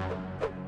you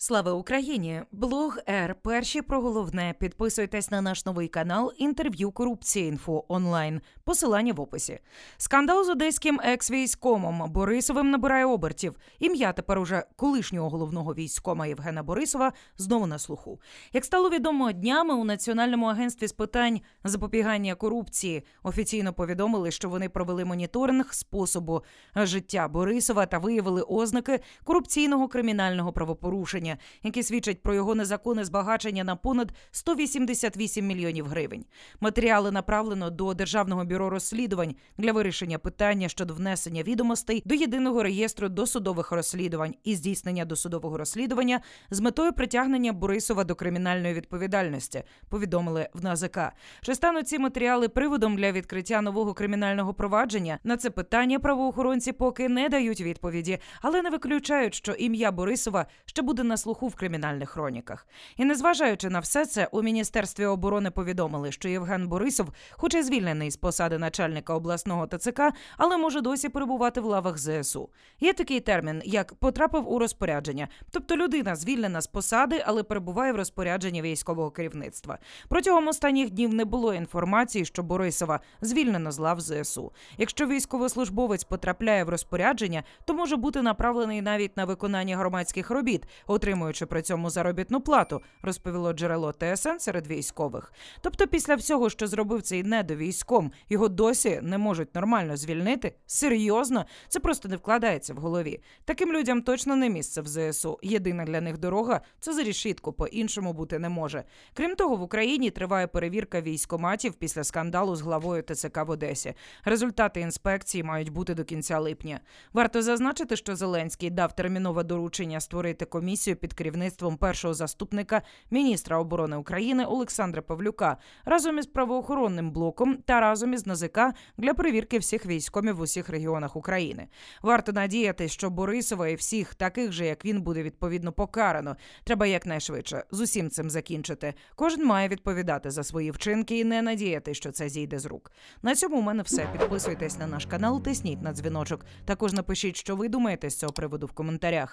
Слава Україні! Блог Р. Перші про головне. Підписуйтесь на наш новий канал інтерв'ю корупції інфо онлайн. Посилання в описі. Скандал з одеським екс-військомом Борисовим набирає обертів. Ім'я тепер уже колишнього головного військома Євгена Борисова знову на слуху. Як стало відомо днями у Національному агентстві з питань запобігання корупції офіційно повідомили, що вони провели моніторинг способу життя Борисова та виявили ознаки корупційного кримінального правопорушення, які свідчать про його незаконне збагачення на понад 188 мільйонів гривень. Матеріали направлено до Державного бюро розслідувань для вирішення питання щодо внесення відомостей до єдиного реєстру досудових розслідувань і здійснення досудового розслідування з метою притягнення Борисова до кримінальної відповідальності. Повідомили в НАЗК. Чи стануть ці матеріали приводом для відкриття нового кримінального провадження? На це питання правоохоронці поки не дають відповіді, але не виключають, що ім'я Борисова ще буде на слуху в кримінальних хроніках. І незважаючи на все це, у міністерстві оборони повідомили, що Євген Борисов, хоч і звільнений з посади начальника обласного ТЦК, але може досі перебувати в лавах ЗСУ. Є такий термін, як потрапив у розпорядження, тобто людина звільнена з посади, але перебуває в розпорядженні військового керівництва. Протягом останніх днів не було інформації, що Борисова звільнено з лав ЗСУ. Якщо військовослужбовець потрапляє в розпорядження, то може бути направлений навіть на виконання громадських робіт, отримуючи при цьому заробітну плату, розповіло джерело ТСН серед військових. Тобто, після всього, що зробив цей недовійськом, його досі не можуть нормально звільнити. Серйозно, це просто не вкладається в голові. Таким людям точно не місце в ЗСУ. Єдина для них дорога це за рішітку, по-іншому бути не може. Крім того, в Україні триває перевірка військоматів після скандалу з главою ТЦК в Одесі. Результати інспекції мають бути до кінця липня. Варто зазначити, що Зеленський дав термінове доручення створити комісію під керівництвом першого заступника міністра оборони України Олександра Павлюка разом із правоохоронним блоком та разом із НАЗК для перевірки всіх військомів в усіх регіонах України. Варто надіятися, що Борисова і всіх таких же, як він, буде відповідно покарано. Треба якнайшвидше з усім цим закінчити. Кожен має відповідати за свої вчинки і не надіяти, що це зійде з рук. На цьому у мене все. Підписуйтесь на наш канал, тисніть на дзвіночок. Також напишіть, що ви думаєте з цього приводу в коментарях.